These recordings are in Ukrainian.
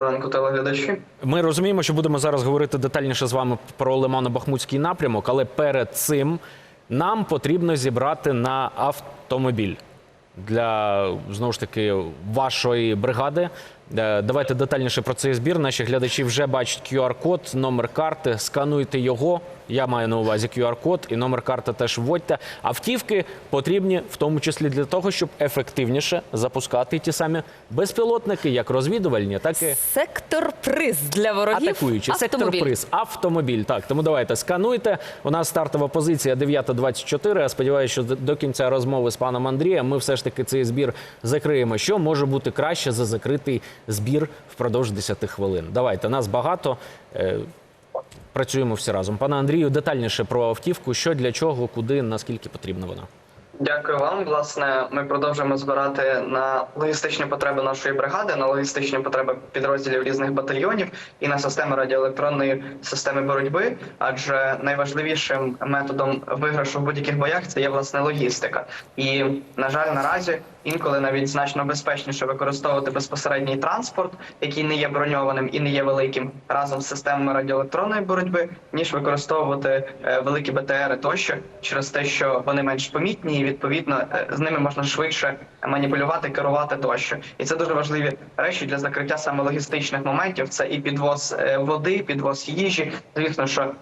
ранку телеглядачі. Ми розуміємо, що будемо зараз говорити детальніше з вами про Лимано-Бахмутський напрямок, але перед цим нам потрібно зібрати на автомобіль для знову ж таки вашої бригади. Е, Давайте детальніше про цей збір. Наші глядачі вже бачать QR-код, номер карти. Скануйте його. Я маю на увазі QR-код і номер карти теж вводьте. Автівки потрібні в тому числі для того, щоб ефективніше запускати ті самі безпілотники, як розвідувальні, так і Сектор приз для ворогів. Атакуючи сектор приз, автомобіль. Так, тому давайте скануйте. У нас стартова позиція 9.24. Я сподіваюся, що до кінця розмови з паном Андрієм ми все ж таки цей збір закриємо. Що може бути краще за закритий збір впродовж 10 хвилин? Давайте нас багато. Е, Працюємо всі разом. Пане Андрію, детальніше про автівку, що для чого, куди, наскільки потрібна вона. Дякую вам. Власне, ми продовжуємо збирати на логістичні потреби нашої бригади, на логістичні потреби підрозділів різних батальйонів і на системи радіоелектронної системи боротьби. Адже найважливішим методом виграшу в будь-яких боях це є власне логістика. І на жаль, наразі інколи навіть значно безпечніше використовувати безпосередній транспорт, який не є броньованим і не є великим, разом з системами радіоелектронної боротьби, ніж використовувати е, великі БТРи тощо через те, що вони менш помітні, і відповідно е, з ними можна швидше маніпулювати, керувати тощо. І це дуже важливі речі для закриття саме логістичних моментів. Це і підвоз е, води, підвоз їжі. Звісно, що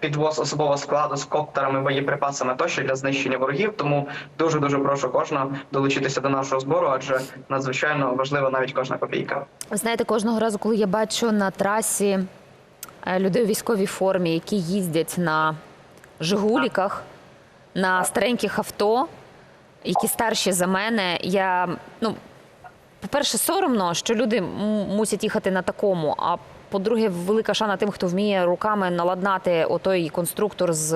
підвоз особового складу з коптерами, боєприпасами тощо для знищення ворогів. Тому дуже дуже прошу кожного долучитися до нашого збору, адже надзвичайно важлива навіть кожна копійка. Ви знаєте, кожного разу, коли я бачу на трасі е, людей у військовій формі, які їздять на Жигуліках, на стареньких авто, які старші за мене, я ну, по-перше, соромно, що люди мусять їхати на такому. А по-друге, велика шана тим, хто вміє руками наладнати отой конструктор з.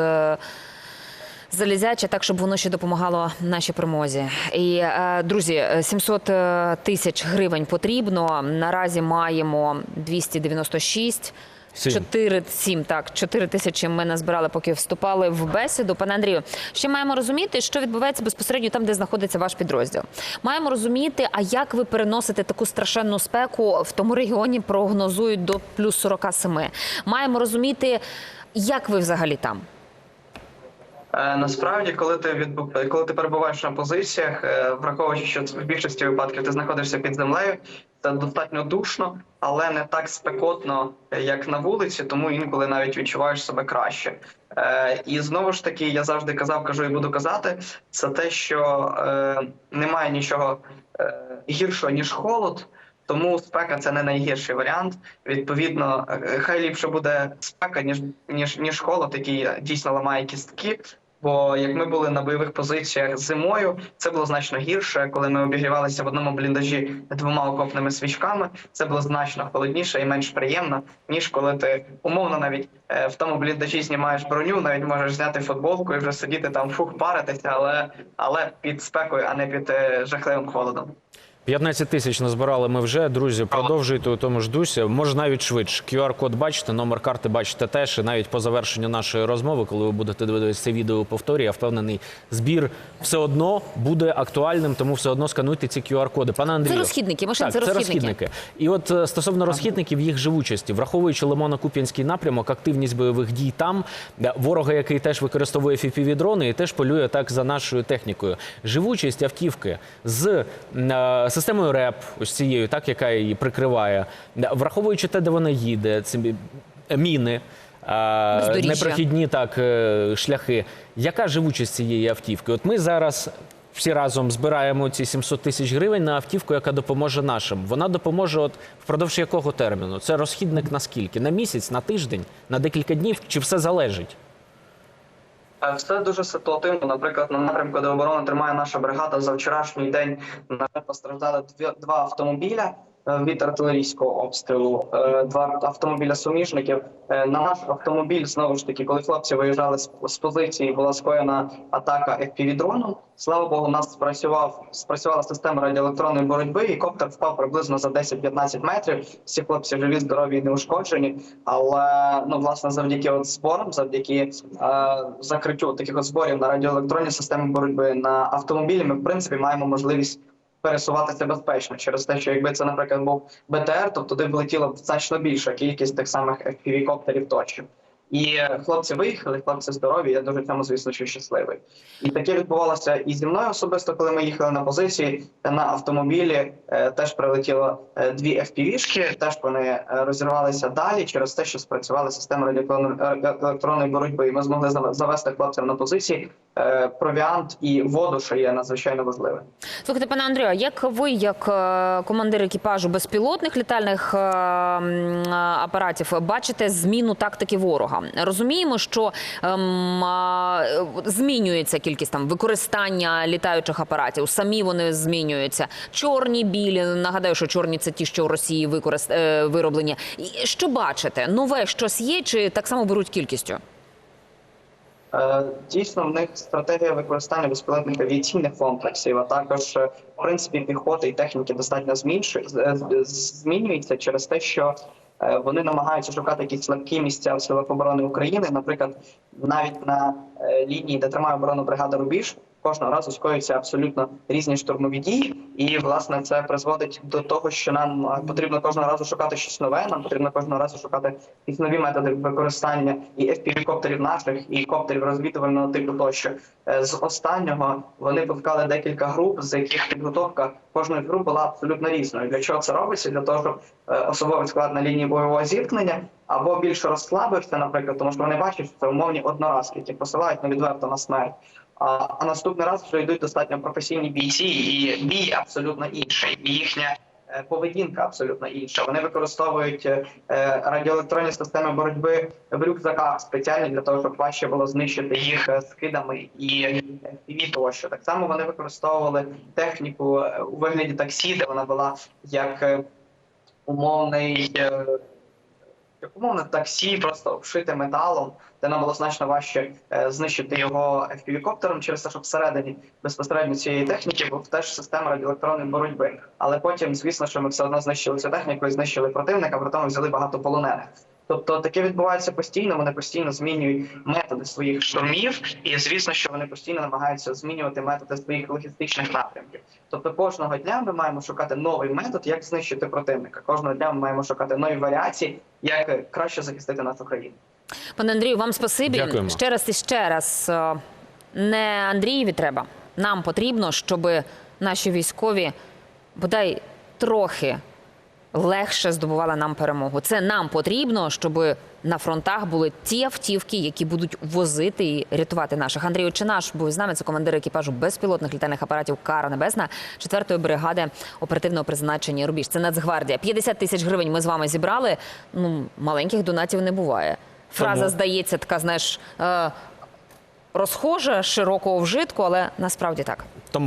Залізяче так, щоб воно ще допомагало нашій перемозі. І е, друзі, е, 700 е, тисяч гривень потрібно. Наразі маємо 296. Сім. 4, 7, так, 4 тисячі ми назбирали, поки вступали в бесіду. Пане Андрію, ще маємо розуміти, що відбувається безпосередньо там, де знаходиться ваш підрозділ. Маємо розуміти, а як ви переносите таку страшенну спеку в тому регіоні прогнозують до плюс 47. Маємо розуміти, як ви взагалі там. Е, Насправді, коли ти відбу- коли ти перебуваєш на позиціях, е, враховуючи, що в більшості випадків ти знаходишся під землею, це достатньо душно, але не так спекотно, як на вулиці, тому інколи навіть відчуваєш себе краще. Е, І знову ж таки, я завжди казав, кажу і буду казати, це те, що немає нічого гіршого ніж холод. Тому спека це не найгірший варіант. Відповідно, хай ліпше буде спека, ніж ніж ніж холод, який дійсно ламає кістки. Бо як ми були на бойових позиціях зимою, це було значно гірше. Коли ми обігрівалися в одному бліндажі двома окопними свічками, це було значно холодніше і менш приємно, ніж коли ти умовно навіть е, в тому бліндажі знімаєш броню, навіть можеш зняти футболку і вже сидіти там фух паритися, але але під спекою, а не під е, жахливим холодом. 15 тисяч назбирали ми вже. Друзі, продовжуйте у тому ж дусі. Може навіть швидше. QR-код бачите, номер карти бачите теж. І навіть по завершенню нашої розмови, коли ви будете дивитися це відео повторі, я впевнений, збір все одно буде актуальним, тому все одно скануйте ці QR-коди. Пане Андрію. Це розхідники, машин, так, це це розхідники. І от е, стосовно розхідників, їх живучості, враховуючи Лимано-Куп'янський напрямок, активність бойових дій там, ворога, який теж використовує фіпіві-дрони і теж полює так за нашою технікою. Живучість автівки з е, системою РЕП, ось цією, так яка її прикриває, е, враховуючи те, де вона їде, ці міни. е, Бездоріжжя. Непрохідні так е, шляхи. Яка живучість цієї автівки? От ми зараз всі разом збираємо ці 700 тисяч гривень на автівку, яка допоможе нашим. Вона допоможе от впродовж якого терміну? Це розхідник на скільки? На місяць, на тиждень, на декілька днів? Чи все залежить? Е, Все дуже ситуативно. Наприклад, на напрямку, де оборони тримає наша бригада за вчорашній день на постраждали два автомобіля від артилерійського обстрілу, е, два автомобіля суміжників. Е, На наш автомобіль знову ж таки, коли хлопці виїжджали з позиції, була скоєна атака FPV-дроном. Слава Богу, у нас спрацював спрацювала система радіоелектронної боротьби, і коптер впав приблизно за 10-15 метрів. Всі хлопці живі, здорові і неушкоджені. Але ну власне завдяки от зборам, завдяки е, закриттю таких от зборів на радіоелектронні системи боротьби на автомобілі, ми в принципі маємо можливість пересуватися безпечно через те, що якби це, наприклад, був БТР, то туди б влетіла б значно більша кількість тих самих FPV-коптерів тощо. І хлопці виїхали, хлопці здорові. Я дуже цьому, звісно, що щасливий. І таке відбувалося і зі мною особисто, коли ми їхали на позиції на автомобілі. е, Теж прилетіло е, дві FPV-шки, Теж вони е, розірвалися далі через те, що спрацювала система електронної боротьби. І ми змогли завести хлопців на позиції провіант і воду, що є надзвичайно важливим. Слухайте, пане Андрію, як ви, як командир екіпажу безпілотних літальних апаратів, бачите зміну тактики ворога? Розуміємо, що ем, змінюється кількість там використання літаючих апаратів. Самі вони змінюються. Чорні, білі. Нагадаю, що чорні це ті, що в Росії використ... е, вироблені. Що бачите? Нове щось є, чи так само беруть кількістю? Е, Дійсно, в них стратегія використання безпілотних авіаційних комплексів, а також е, в принципі піхоти і техніки достатньо змінюється через те, що вони намагаються шукати якісь слабкі місця в силах оборони України. Наприклад, навіть на е, лінії, де тримає оборону бригада Рубіж, кожного разу скоюються абсолютно різні штурмові дії, і власне це призводить до того, що нам е, потрібно кожного разу шукати щось нове. Нам потрібно кожного разу шукати якісь нові методи використання і FPV-коптерів наших, і коптерів розвідувального типу тощо. Е, З останнього вони пускали декілька груп, з яких підготовка кожної груп була абсолютно різною. Для чого це робиться? Для того, щоб е, особовий склад на лінії бойового зіткнення або більше розслабився, наприклад, тому що вони бачать, що це умовні одноразки, які посилають на відверто на смерть. А, а наступний раз вже йдуть достатньо професійні бійці, і бій абсолютно інший. І їхня е, поведінка абсолютно інша. Вони використовують е, е, радіоелектронні системи боротьби в рюкзаках спеціально для того, щоб важче було знищити їх скидами і FPV тощо. Так само вони використовували техніку у вигляді таксі, де вона була як умовний. Як умовне таксі, просто обшите металом, де нам було значно важче е, знищити його FPV-коптером через те, що всередині безпосередньо цієї техніки був теж система радіоелектронної боротьби. Але потім, звісно, що ми все одно знищили цю техніку і знищили противника, при тому взяли багато полонених. Тобто таке відбувається постійно. Вони постійно змінюють методи своїх штурмів, і звісно, що вони постійно намагаються змінювати методи своїх логістичних напрямків. Тобто кожного дня ми маємо шукати новий метод, як знищити противника. Кожного дня ми маємо шукати нові варіації, як краще захистити нашу країну. Пане Андрію, вам спасибі. Дякуємо. Ще раз і ще раз. е, Не Андрієві треба. Нам потрібно, щоб наші військові бодай трохи легше здобували нам перемогу. Це нам потрібно, щоб на фронтах були ті автівки, які будуть возити і рятувати наших. Андрій Очинаш був з нами. Це командир екіпажу безпілотних літальних апаратів Кара Небесна 4-ї бригади оперативного призначення Рубіж. Це Нацгвардія. 50 тисяч гривень ми з вами зібрали. Ну маленьких донатів не буває. Фраза Тому- здається, така знаєш. е, Розхожа, широкого вжитку, але насправді так. Тому